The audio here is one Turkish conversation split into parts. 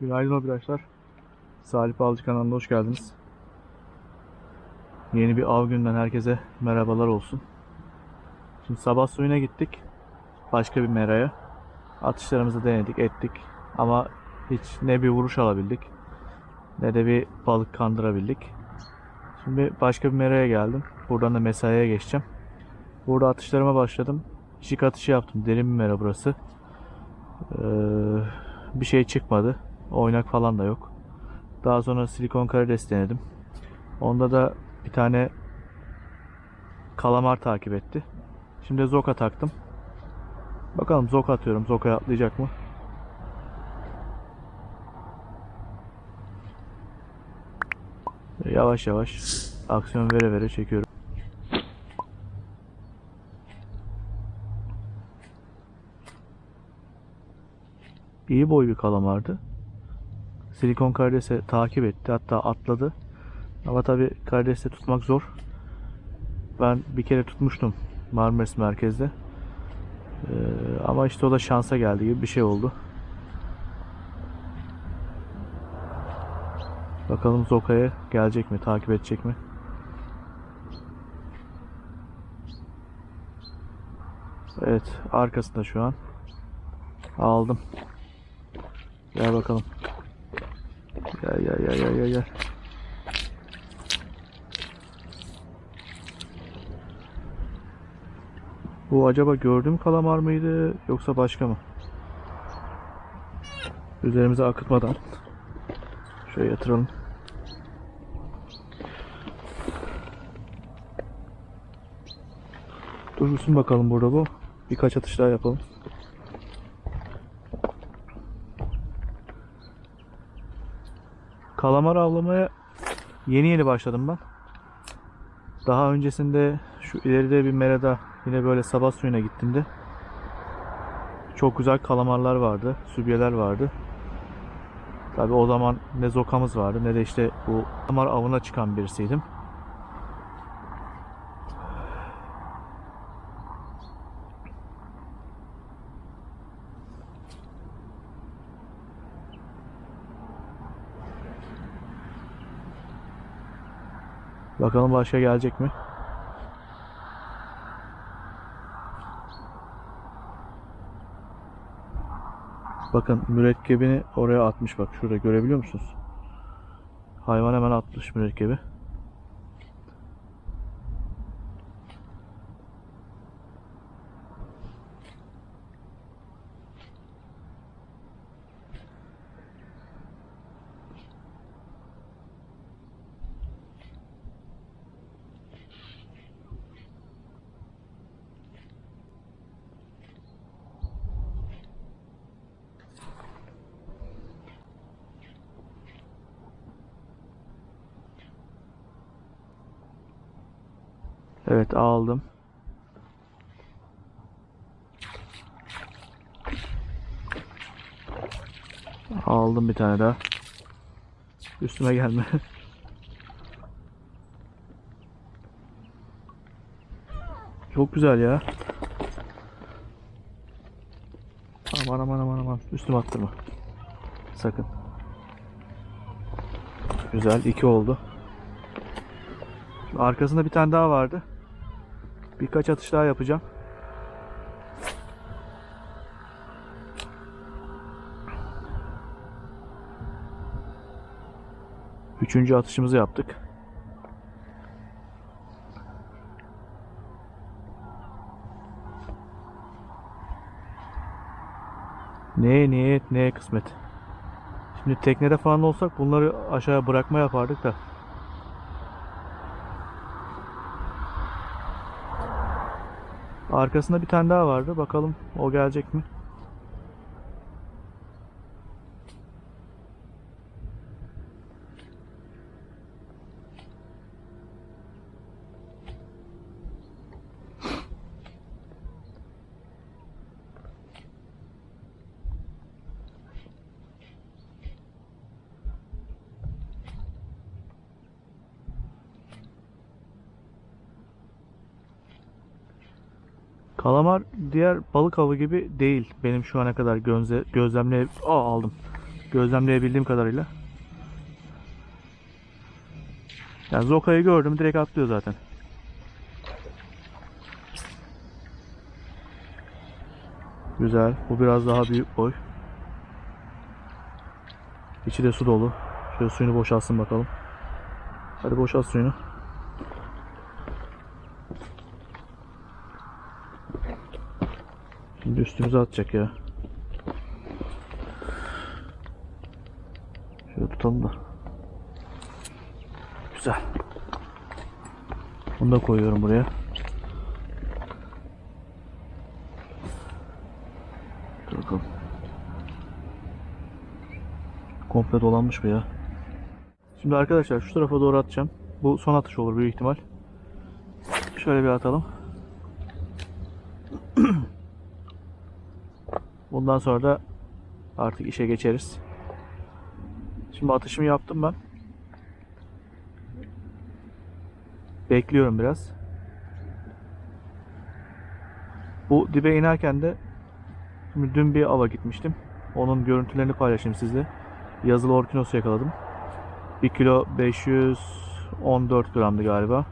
Günaydın arkadaşlar. Salih Avcı kanalına hoş geldiniz. Yeni bir av günden herkese merhabalar olsun. Şimdi sabah suyuna gittik. Başka bir meraya. Atışlarımızı denedik, ettik. Ama hiç ne bir vuruş alabildik ne de bir balık kandırabildik. Şimdi başka bir meraya geldim. Buradan da mesaiye geçeceğim. Burada atışlarıma başladım. Jig atışı yaptım. Derin bir mera burası. Ee, bir şey çıkmadı. Oynak falan da yok. Daha sonra silikon karides denedim. Onda da bir tane kalamar takip etti. Şimdi zoka taktım. Bakalım zoka atıyorum. Zoka'ya atlayacak mı? Yavaş yavaş aksiyon vere vere çekiyorum. İyi boy bir kalamardı. Silikon karidese takip etti. Hatta atladı. Ama tabi karideste tutmak zor. Ben bir kere tutmuştum Marmaris merkezde. Ee, ama işte o da şansa geldi gibi bir şey oldu. Bakalım Zoka'ya gelecek mi? Takip edecek mi? Evet. Arkasında şu an. Aldım. Gel bakalım. Gel gel gel gel gel gel. Bu acaba gördüğüm kalamar mıydı yoksa başka mı? Üzerimize akıtmadan şöyle yatıralım. Dursun bakalım burada bu. Birkaç atış daha yapalım. Kalamar avlamaya yeni yeni başladım ben. Daha öncesinde şu ileride bir merada yine böyle sabah suyuna gittiğimde çok güzel kalamarlar vardı, sübyeler vardı. Tabi o zaman ne zokamız vardı ne de işte bu kalamar avına çıkan birisiydim. Bakalım başka gelecek mi? Bakın mürekkebini oraya atmış bak şurada görebiliyor musunuz? Hayvan hemen atmış mürekkebi. Evet aldım. Aldım bir tane daha. Üstüme gelme. Çok güzel ya. Aman aman aman aman. Üstüme attırma. Sakın. Güzel. iki oldu. Arkasında bir tane daha vardı. Birkaç atış daha yapacağım. Üçüncü atışımızı yaptık. Neye niyet neye kısmet. Şimdi teknede falan olsak bunları aşağıya bırakma yapardık da. Arkasında bir tane daha vardı. Bakalım o gelecek mi? Kalamar diğer balık avı gibi değil. Benim şu ana kadar gözle, gözlemle Aa, aldım. Gözlemleyebildiğim kadarıyla. Yani Zoka'yı gördüm direkt atlıyor zaten. Güzel. Bu biraz daha büyük boy. İçi de su dolu. Şöyle suyunu boşaltsın bakalım. Hadi boşalt suyunu. Şimdi üstümüze atacak ya. Şöyle tutalım da. Güzel. Bunu da koyuyorum buraya. Bakalım. Komple dolanmış bu ya. Şimdi arkadaşlar şu tarafa doğru atacağım. Bu son atış olur büyük ihtimal. Şöyle bir atalım. Bundan sonra da artık işe geçeriz. Şimdi atışımı yaptım ben. Bekliyorum biraz. Bu dibe inerken de şimdi dün bir ava gitmiştim. Onun görüntülerini paylaşayım sizle. Yazılı orkinos yakaladım. 1 kilo 514 gramdı galiba.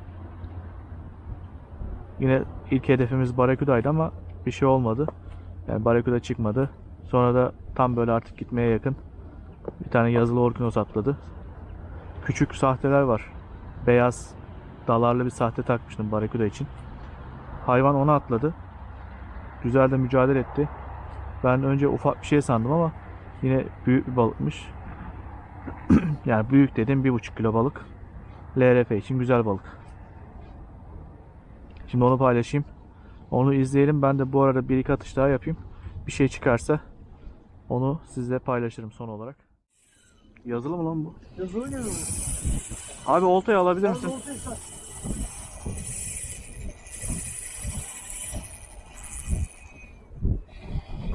Yine ilk hedefimiz Barakuda'ydı ama bir şey olmadı. Yani Barakuda çıkmadı. Sonra da tam böyle artık gitmeye yakın bir tane yazılı orkinos atladı. Küçük sahteler var. Beyaz dalarlı bir sahte takmıştım Barakuda için. Hayvan onu atladı. Güzel de mücadele etti. Ben önce ufak bir şey sandım ama yine büyük bir balıkmış. yani büyük dedim 1,5 kilo balık. LRF için güzel balık. Şimdi onu paylaşayım. Onu izleyelim. Ben de bu arada bir iki atış daha yapayım. Bir şey çıkarsa onu sizle paylaşırım son olarak. Yazılı mı lan bu? Yazılı geliyor bu. Abi oltayı alabilir misin? sar.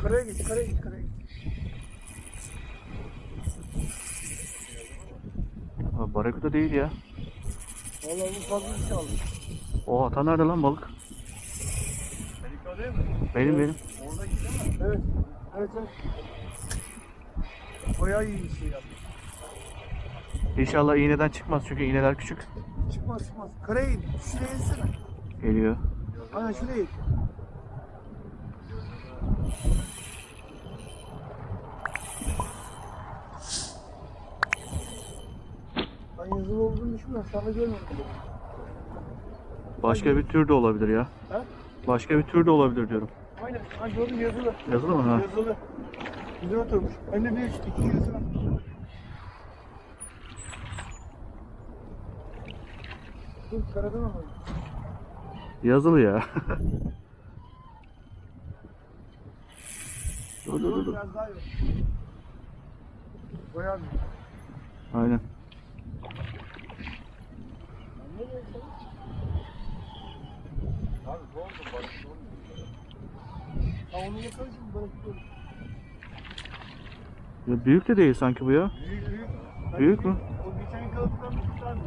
Karaya git, karaya git, karaya git. Barakuda değil ya. Vallahi bu fazla bir şey aldı. O ata nerede lan balık? Benim benim. Oradaki değil mi? Evet. Evet, evet. Bayağı iyi bir şey yaptı. İnşallah iğneden çıkmaz çünkü iğneler küçük. Çıkmaz çıkmaz. Karaya git. Şuraya insene. Geliyor. Aynen şuraya git. Ben yazılı olduğunu düşünmüyorum. Sana görmedim. Başka bir tür de olabilir ya. Ha? Başka bir tür de olabilir diyorum. Aynen. Ha gördüm yazılı. Yazılı mı ha? Yazılı. Güzel oturmuş. Ben de bir üç, iki yazılı. Dur karadan ama. Yazılı ya. dur dur dur. Biraz daha yok. Bir. Aynen. Abi ne oldu bak? Ha onu yakalım şimdi balık tutalım. Ya büyük de değil sanki bu ya. Büyük büyük. Büyük mü? O geçen yakaladığından bir tutar mı?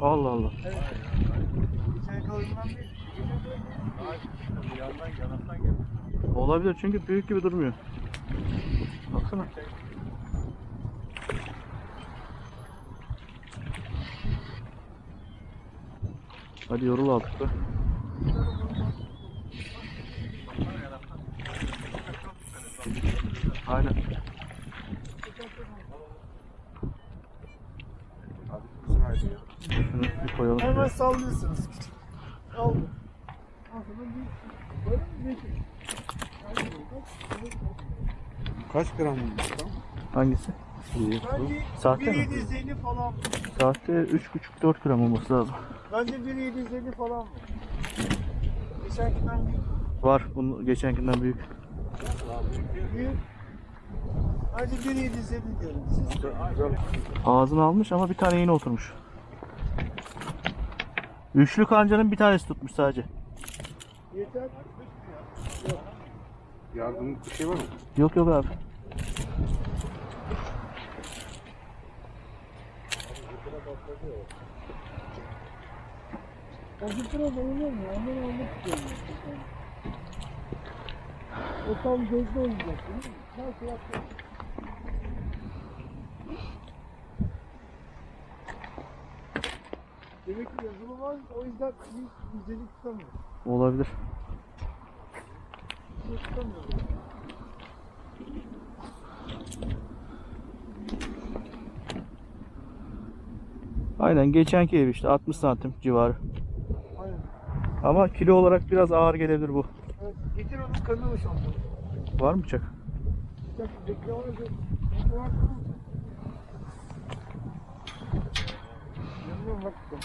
Allah Allah. Evet. Geçen yakaladığından bir. Hayır. Yandan yanaktan geldi. Olabilir çünkü büyük gibi durmuyor. Baksana. Hadi yorul artık be. Aynen. Şunu bir koyalım. Hemen sallıyorsunuz. Aldı. Aslında bir. Böyle mi? Büyük. Kaç gram tamam Hangisi? Sahte mi? 1750 falan. Saatte 3,5-4 gram olması lazım. Bence 1750 falan mı? Geçenkinden büyük. Var. Bunun geçenkinden büyük. Büyük. Bence 1750 diyorum. Siz Ağzını almış ama bir tane iğne oturmuş. Üçlü kancanın bir tanesi tutmuş sadece. Yeter. Yardımlık bir şey var mı? Yok yok abi. Acıktıra bayılıyor mu? Ondan almak istiyorum. O tam gözde olacaksın. Nasıl şey yapacaksın? Demek ki yazılı var, o yüzden bir incelik tutamıyor. Olabilir. Şey tutamıyor. Aynen geçenki ev işte 60 santim civarı. Aynen. Ama kilo olarak biraz ağır gelebilir bu. Şu anda. Var mı bıçak? Bekle ona bir. Var mı? Yanına bak. bakalım.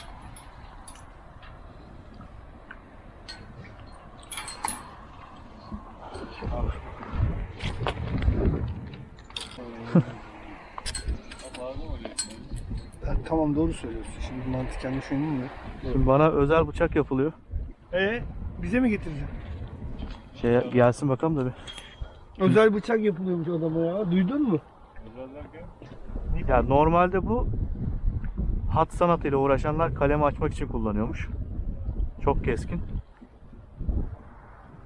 Ha, tamam doğru söylüyorsun. Şimdi mantıken düşündüm de. Şimdi bana özel bıçak yapılıyor. Ee, bize mi getireceksin? Şey gelsin bakalım da bir. Özel bıçak yapılıyormuş adama ya. Duydun mu? Ya normalde bu hat sanatıyla uğraşanlar kalem açmak için kullanıyormuş. Çok keskin.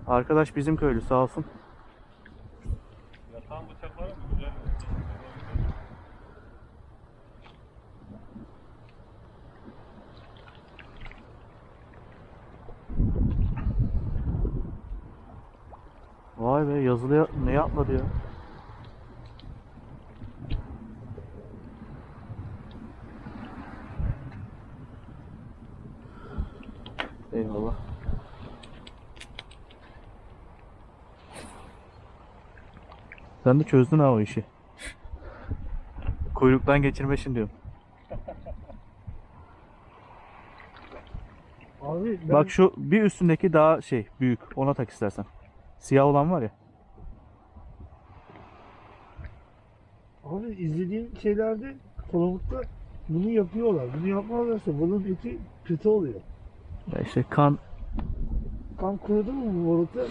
Arkadaş bizim köylü sağ olsun. Vay be yazılıya ne yapmadı ya? Eyvallah. Sen de çözdün ha o işi. Kuyruktan geçirme şimdi diyorum. Abi ben Bak şu bir üstündeki daha şey büyük. Ona tak istersen. Siyah olan var ya. Abi izlediğim şeylerde Palamut'ta bunu yapıyorlar. Bunu yapmazlarsa balığın eti kötü oluyor. Ya işte kan Kan kurudu mu bu balıkta?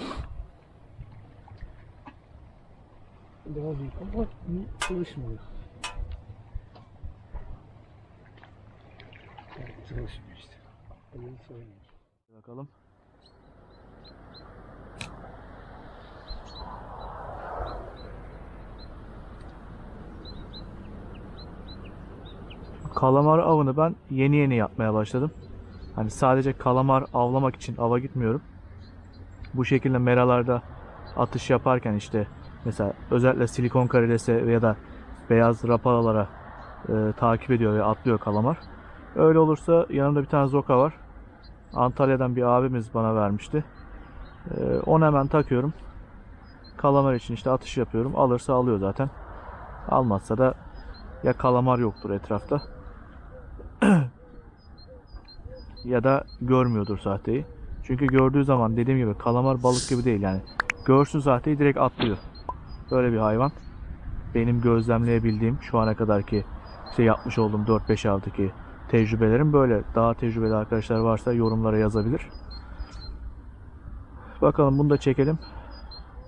Ama bu çalışmıyor. Evet, Çalışmıyor işte. Sorunu. bakalım. Kalamar avını ben yeni yeni yapmaya başladım. Hani sadece kalamar avlamak için ava gitmiyorum. Bu şekilde meralarda atış yaparken işte mesela özellikle silikon karidese ya da beyaz raparalara e, takip ediyor ve atlıyor kalamar. Öyle olursa yanımda bir tane zoka var. Antalya'dan bir abimiz bana vermişti. Ee, onu hemen takıyorum. Kalamar için işte atış yapıyorum. Alırsa alıyor zaten. Almazsa da ya kalamar yoktur etrafta. Ya da görmüyordur sahteyi. Çünkü gördüğü zaman dediğim gibi kalamar balık gibi değil yani. Görsün sahteyi direkt atlıyor. Böyle bir hayvan. Benim gözlemleyebildiğim şu ana kadarki işte yapmış olduğum 4-5 avdaki tecrübelerim böyle. Daha tecrübeli arkadaşlar varsa yorumlara yazabilir. Bakalım bunu da çekelim.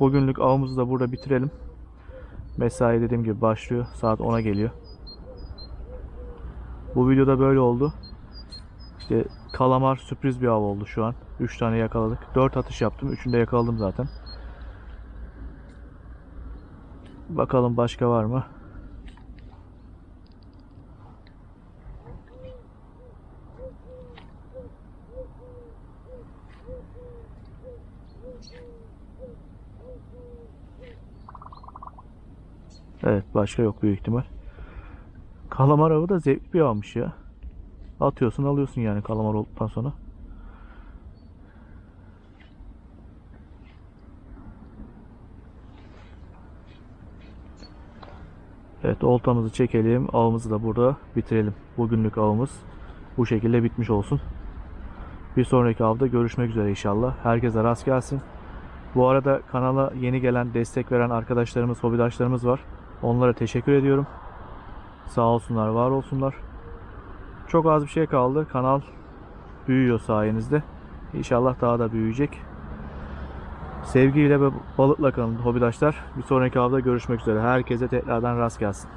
Bugünlük avımızı da burada bitirelim. Mesai dediğim gibi başlıyor. Saat 10'a geliyor. Bu videoda böyle oldu. İşte kalamar sürpriz bir av oldu şu an. 3 tane yakaladık. 4 atış yaptım. 3'ünü de yakaladım zaten. Bakalım başka var mı? Evet başka yok büyük ihtimal. Kalamar avı da zevkli bir avmış ya. Atıyorsun alıyorsun yani kalamar olduktan sonra. Evet oltamızı çekelim. Avımızı da burada bitirelim. Bugünlük avımız bu şekilde bitmiş olsun. Bir sonraki avda görüşmek üzere inşallah. Herkese rast gelsin. Bu arada kanala yeni gelen, destek veren arkadaşlarımız, hobidaşlarımız var. Onlara teşekkür ediyorum. Sağ olsunlar, var olsunlar. Çok az bir şey kaldı. Kanal büyüyor sayenizde. İnşallah daha da büyüyecek. Sevgiyle ve balıkla kalın hobidaşlar. Bir sonraki avda görüşmek üzere. Herkese tekrardan rast gelsin.